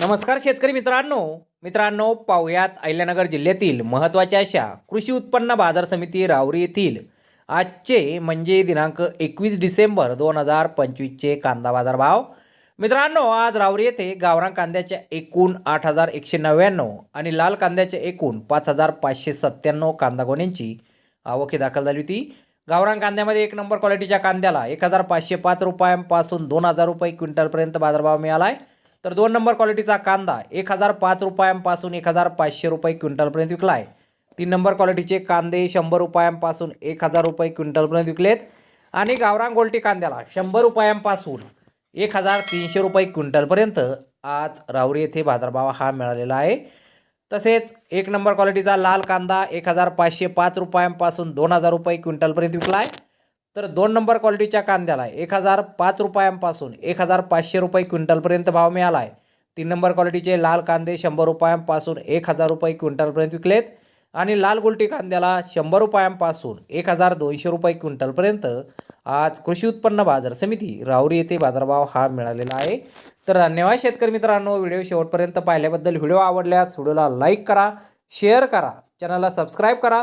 नमस्कार शेतकरी मित्रांनो. मित्रांनो पाहुयात अहिल्यानगर जिल्ह्यातील महत्त्वाच्या अशा कृषी उत्पन्न बाजार समिती रावरी येथील आजचे म्हणजे दिनांक एकवीस डिसेंबर दोन हजार पंचवीसचे कांदा बाजार भाव मित्रांनो आज रावरी येथे गावरान कांद्याच्या एकूण आठ हजार एकशे नव्याण्णव आणि लाल कांद्याच्या एकूण पाच हजार पाचशे सत्त्याण्णव कांदा गोण्यांची आवकी दाखल झाली होती. गावरान कांद्यामध्ये एक नंबर क्वालिटीच्या कांद्याला एक हजार पाचशे पाच रुपयांपासून दोन हजार रुपये क्विंटलपर्यंत बाजारभाव मिळाला आहे तर दोन नंबर क्वालिटीचा कांदा एक हजार पाच रुपयांपासून एक हजार पाचशे रुपये क्विंटलपर्यंत विकला आहे तीन नंबर क्वालिटीचे कांदे शंभर रुपयांपासून एक हजार रुपये क्विंटलपर्यंत विकलेत. आणि गावरान गोल्टी कांद्याला शंभर रुपयांपासून एक हजार तीनशे रुपये क्विंटलपर्यंत आज रावरी येथे बाजारभाव हा मिळालेला आहे. तसेच एक नंबर क्वालिटीचा लाल कांदा एक हजार पाचशे पाच रुपयांपासून दोन हजार रुपये क्विंटलपर्यंत विकला आहे तर दोन नंबर क्वालिटीच्या कांद्याला एक हजार पाच रुपयांपासून एक हजार पाचशे रुपये क्विंटलपर्यंत भाव मिळाला आहे. तीन नंबर क्वालिटीचे लाल कांदे शंभर रुपयांपासून एक हजार रुपये क्विंटलपर्यंत विकलेत आणि लाल गुलटी कांद्याला शंभर रुपयांपासून एक हजार दोनशे रुपये क्विंटलपर्यंत आज कृषी उत्पन्न बाजार समिती राहुरी येथे बाजारभाव हा मिळालेला आहे. तर धन्यवाद शेतकरी मित्रांनो व्हिडिओ शेवटपर्यंत पाहिल्याबद्दल व्हिडिओ आवडल्यास व्हिडिओला लाईक करा शेअर करा चॅनलला सबस्क्राईब करा.